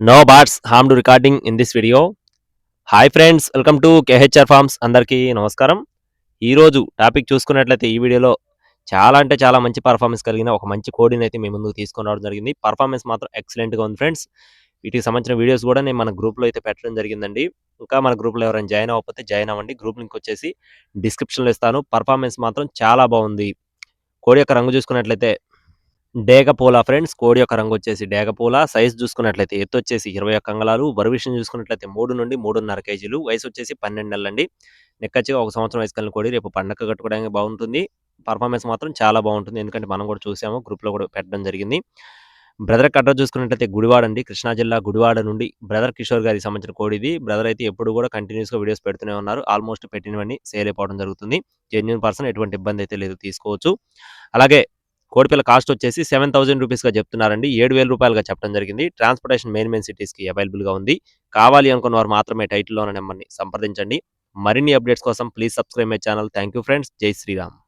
No bots harm to recording in this video hi friends welcome to KHR farms అందరికీ నమస్కారం. ఈరోజు topic చూసుకున్నట్లయితే ఈ వీడియోలో చాలా అంటే చాలా మంచి పర్ఫార్మెన్స్ కలిగిన ఒక మంచి కోడిని అయితే మేము ముందుకు తీసుకొని రావడం జరిగింది. పర్ఫార్మెన్స్ మాత్రం ఎక్సలెంట్గా ఉంది ఫ్రెండ్స్ వీటికి సంబంధించిన వీడియోస్ కూడా నేను మన గ్రూప్లో అయితే పెట్టడం జరిగిందండి. ఇంకా మన గ్రూప్లో ఎవరైనా జాయిన్ అవ్వకపోతే జాయిన్ అవ్వండి. గ్రూప్ లింక్ వచ్చేసి డిస్క్రిప్షన్లో ఇస్తాను. పర్ఫార్మెన్స్ మాత్రం చాలా బాగుంది. కోడి యొక్క రంగు చూసుకున్నట్లయితే డేగపూల ఫ్రెండ్స్ కోడి యొక్క రంగు వచ్చేసి డేగపూల. సైజ్ చూసుకున్నట్లయితే ఎత్తు వచ్చేసి ఇరవై ఒక్క అంగళాలు. బరువు చూసుకున్నట్లయితే మూడు నుండి మూడున్నర కేజీలు. వయసు వచ్చేసి పన్నెండు నెలలండి. నిక్కచ్చిగా ఒక సంవత్సరం వయసు కలిగిన కోడి రేపు పండగ కట్టుకోవడానికి బాగుంటుంది. పర్ఫార్మెన్స్ మాత్రం చాలా బాగుంటుంది. ఎందుకంటే మనం కూడా చూసాము గ్రూప్లో కూడా పెట్టడం జరిగింది. బ్రదర్ కట్ర చూసుకున్నట్లయితే గుడివాడ అండి. కృష్ణా జిల్లా గుడివాడ నుండి బ్రదర్ కిషోర్ గారికి సంబంధించిన కోడి ఇది. బ్రదర్ అయితే ఎప్పుడు కూడా కంటిన్యూస్గా వీడియోస్ పెడుతూనే ఉన్నారు. ఆల్మోస్ట్ పెట్టినవన్నీ సేల్ అయిపోవడం జరుగుతుంది. జెన్యున్ పర్సన్ ఎటువంటి ఇబ్బంది అయితే లేదు తీసుకోవచ్చు. అలాగే కోడిపిల్ల కాస్ట్ వచ్చేసి సెవెన్ థౌసండ్ రూపీస్గా చెప్తున్నారండి. ఏడు వేల రూపాయలుగా చెప్పడం జరిగింది. ట్రాన్స్పోర్టేషన్ మెయిన్ మెయిన్ సిటీస్కి అవైలబుల్గా ఉంది. కావాలి అనుకున్న వారు మాత్రమే టైటిల్లో ఉన్న నెంబర్ని సంప్రదించండి. మరిన్ని అప్డేట్స్ కోసం please subscribe my channel. Thank you friends. జై శ్రీరామ్.